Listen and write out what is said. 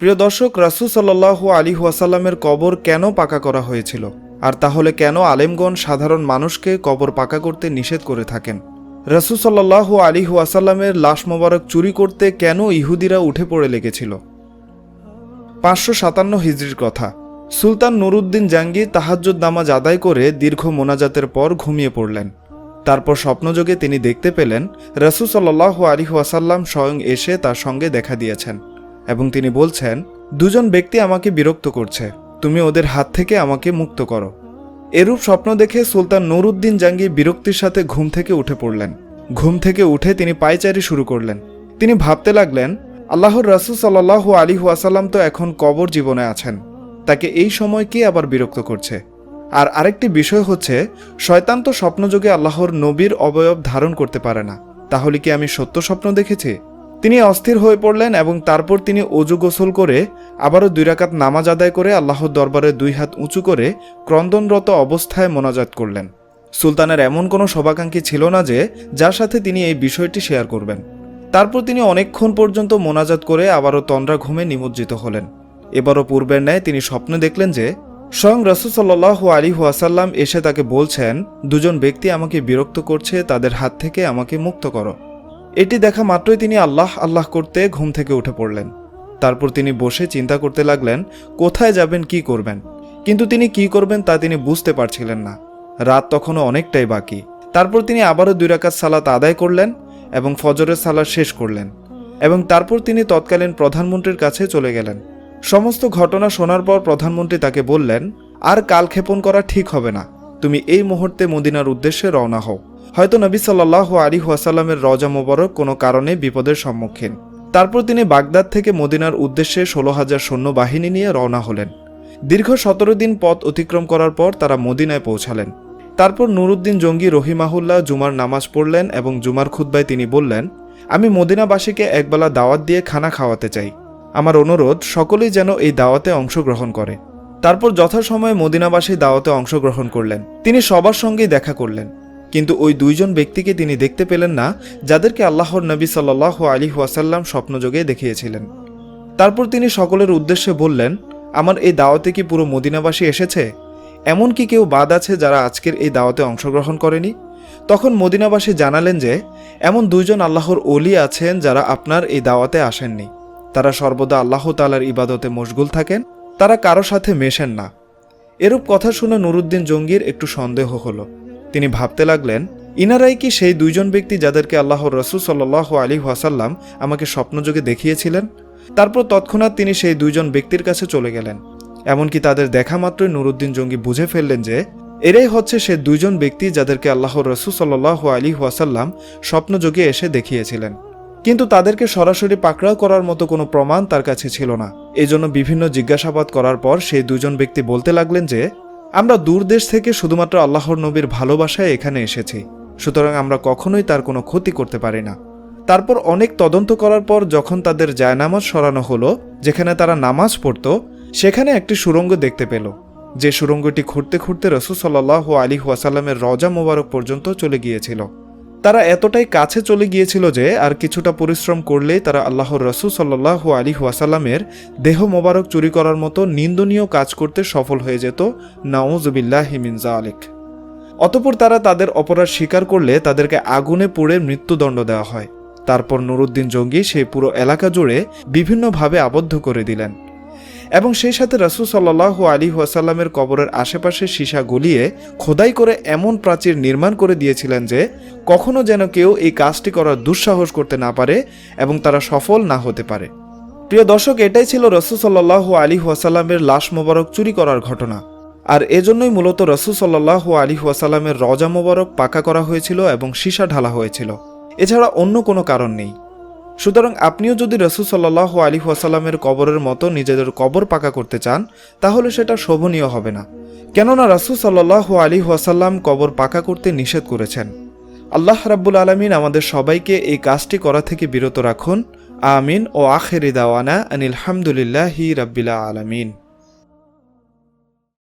প্রিয় দর্শক, রাসুল সাল্লাহ আলী ওয়াসাল্লামের কবর কেন পাকা করা হয়েছিল? আর তাহলে কেন আলেমগণ সাধারণ মানুষকে কবর পাকা করতে নিষেধ করে থাকেন? রাসুল সাল্লাহ আলী ওয়াসাল্লামের লাশ মোবারক চুরি করতে কেন ইহুদিরা উঠে পড়ে লেগেছিল? পাঁচশো সাতান্ন হিজড়ির কথা। সুলতান নুরুদ্দিন জাঙ্গি তাহাজ্জুদ নামাজ আদায় করে দীর্ঘ মোনাজাতের পর ঘুমিয়ে পড়লেন। তারপর স্বপ্নযোগে তিনি দেখতে পেলেন, রসুল আলী ওয়াসাল্লাম স্বয়ং এসে তার সঙ্গে দেখা দিয়েছেন। এবং তিনি বলছেন, দুজন ব্যক্তি আমাকে বিরক্ত করছে। তুমি ওদের হাত থেকে আমাকে মুক্ত করো। এরূপ স্বপ্ন দেখে সুলতান নুরুদ্দিন জাঙ্গি বিরক্তির সাথে ঘুম থেকে উঠে পড়লেন। ঘুম থেকে উঠে তিনি পায়চারি শুরু করলেন। তিনি ভাবতে লাগলেন, আল্লাহর রাসুল সাল্লাহ আলী ওয়াসাল্লাম তো এখন কবর জীবনে আছেন। তাকে এই সময় কে আবার বিরক্ত করছে? আর আরেকটি বিষয় হচ্ছে, শয়তান তো স্বপ্নযোগে আল্লাহর নবীর অবয়ব ধারণ করতে পারে না। তাহলে কি আমি সত্য স্বপ্ন দেখেছি? তিনি অস্থির হয়ে পড়লেন এবং তারপর তিনি অজু গোসল করে আবারও দুই রাকাত নামাজ আদায় করে আল্লাহর দরবারে দুই হাত উঁচু করে ক্রন্দনরত অবস্থায় মোনাজাত করলেন। সুলতানের এমন কোনো শোভাকাঙ্ক্ষী ছিল না যে, যার সাথে তিনি এই বিষয়টি শেয়ার করবেন। তারপর তিনি অনেকক্ষণ পর্যন্ত মোনাজাত করে আবারও তন্দ্রা ঘুমে নিমজ্জিত হলেন। এবারও পূর্বের ন্যায় তিনি স্বপ্নে দেখলেন যে, স্বয়ং রসুসল্লাহ আলী ওয়াসাল্লাম এসে তাকে বলছেন, দুজন ব্যক্তি আমাকে বিরক্ত করছে, তাদের হাত থেকে আমাকে মুক্ত করো। এটি দেখা মাত্রই তিনি আল্লাহ আল্লাহ করতে ঘুম থেকে উঠে পড়লেন। তারপর তিনি বসে চিন্তা করতে লাগলেন, কোথায় যাবেন, কি করবেন? কিন্তু তিনি কি করবেন তা তিনি বুঝতে পারছিলেন না। রাত তখনও অনেকটাই বাকি। তারপর তিনি আবারও দুই রাকাত সালাত আদায় করলেন এবং ফজরের সালাত শেষ করলেন এবং তারপর তিনি তৎকালীন প্রধানমন্ত্রীর কাছে চলে গেলেন। সমস্ত ঘটনা শোনার পর প্রধানমন্ত্রী তাকে বললেন, আর কালক্ষেপণ করা ঠিক হবে না। তুমি এই মুহূর্তে মদিনার উদ্দেশ্যে রওনা হও। হয়তো নবী সাল্লাহ আলী ওয়াসাল্লামের রজা মোবারক কোনো কারণে বিপদের সম্মুখীন। তারপর তিনি বাগদাদ থেকে মদিনার উদ্দেশ্যে ষোলো হাজার সৈন্য বাহিনী নিয়ে রওনা হলেন। দীর্ঘ সতেরো দিন পথ অতিক্রম করার পর তারা মদিনায় পৌঁছালেন। তারপর নুরুদ্দিন জঙ্গি রহিমাহুল্লাহ জুমার নামাজ পড়লেন এবং জুমার খুদ্বায় তিনি বললেন, আমি মদিনাবাসীকে একবেলা দাওয়াত দিয়ে খানা খাওয়াতে চাই। আমার অনুরোধ, সকলেই যেন এই দাওয়াতে অংশগ্রহণ করে। তারপর যথাসময়ে মদিনাবাসী দাওয়াতে অংশগ্রহণ করলেন। তিনি সবার সঙ্গেই দেখা করলেন। কিন্তু ওই দুইজন ব্যক্তিকে তিনি দেখতে পেলেন না, যাদেরকে আল্লাহর নবী সাল্লাহ আলী ওয়াসাল্লাম স্বপ্নযোগে দেখিয়েছিলেন। তারপর তিনি সকলের উদ্দেশ্যে বললেন, আমার এই দাওয়াতে কি পুরো মদিনাবাসী এসেছে? এমন কি কেউ বাদ আছে যারা আজকের এই দাওয়াতে অংশগ্রহণ করেনি? তখন মদিনাবাসী জানালেন যে, এমন দুইজন আল্লাহর অলি আছেন যারা আপনার এই দাওয়াতে আসেননি। তারা সর্বদা আল্লাহ তালার ইবাদতে মশগুল থাকেন, তারা কারও সাথে মেশেন না। এরূপ কথা শুনে নুরুদ্দিন জঙ্গির একটু সন্দেহ হলো। তিনি ভাবতে লাগলেন, ইনারাই কি সেই দুইজন ব্যক্তি যাদেরকে আল্লাহর রসুল সাল্লাহ আলী ওয়াসাল্লাম আমাকে স্বপ্নযোগে দেখিয়েছিলেন? তারপর তৎক্ষণাৎ তিনি সেই দুইজন ব্যক্তির কাছে চলে গেলেন। এমনকি তাদের দেখা মাত্রই নুরুদ্দিন জঙ্গি বুঝে ফেললেন যে, এরাই হচ্ছে সে দুইজন ব্যক্তি যাদেরকে আল্লাহর রসুল সাল্লাহ আলী ওয়াসাল্লাম স্বপ্নযোগে এসে দেখিয়েছিলেন। কিন্তু তাদেরকে সরাসরি পাকড়াও করার মতো কোনো প্রমাণ তার কাছে ছিল না। এজন্য বিভিন্ন জিজ্ঞাসাবাদ করার পর সেই দুজন ব্যক্তি বলতে লাগলেন যে আমরা দূর দেশ থেকে শুধুমাত্র আল্লাহর নবীর ভালোবাসায় এখানে এসেছি। সুতরাং আমরা কখনোই তার কোনো ক্ষতি করতে পারি না। তারপর অনেক তদন্ত করার পর যখন তাদের জায়নামাজ সরানো হলো, যেখানে তারা নামাজ পড়ত, সেখানে একটি সুরঙ্গ দেখতে পেল। যে সুরঙ্গটি খুঁড়তে খুঁড়তে রসুল সাল্লাহ আলী ওয়াসাল্লামের রজা মোবারক পর্যন্ত চলে গিয়েছিল। তারা এতটাই কাছে চলে গিয়েছিল যে আর কিছুটা পরিশ্রম করলেই তারা আল্লাহর রসুল সাল্লাহ আলী ওয়াসাল্লামের দেহ মোবারক চুরি করার মতো নিন্দনীয় কাজ করতে সফল হয়ে যেত, নাউজবিল্লাহ হিমিনজা আলিক অতপর তারা তাদের অপরাধ স্বীকার করলে তাদেরকে আগুনে পুড়ে মৃত্যুদণ্ড দেওয়া হয়। তারপর নুরুদ্দিন জঙ্গি সেই পুরো এলাকা জুড়ে বিভিন্নভাবে আবদ্ধ করে দিলেন। এবং সেই সাথে রাসুল সাল্লাহ আলী ওয়াসাল্লামের কবরের আশেপাশে সীসা গলিয়ে খোদাই করে এমন প্রাচীর নির্মাণ করে দিয়েছিলেন যে কখনো যেন কেউ এই কাজটি করার দুঃসাহস করতে না পারে এবং তারা সফল না হতে পারে। প্রিয় দর্শক, এটাই ছিল রসুল সাল্লাহ আলী ওয়াসাল্লামের লাশ মোবারক চুরি করার ঘটনা। আর এজন্যই মূলত রসুল সাল্লাহ আলী ওয়াসাল্লামের রজা মোবারক পাকা করা হয়েছিল এবং সীসা ঢালা হয়েছিল। এছাড়া অন্য কোনো কারণ নেই। সুতরাং আপনিও যদি রসুল সাল্লাহ আলী ওয়াসাল্লামের কবরের মতো নিজেদের কবর পাকা করতে চান, তাহলে সেটা শোভনীয় হবে না। কেননা রাসুল সাল্লাহ আলী ওয়াসাল্লাম কবর পাকা করতে নিষেধ করেছেন। আল্লাহ রাব্বুল আলমিন আমাদের সবাইকে এই কাজটি করা থেকে বিরত রাখুন। আমিন ও আখেরি দাওয়ানা আনিলহামদুলিল্লাহি রাব্বিলা আলমিন।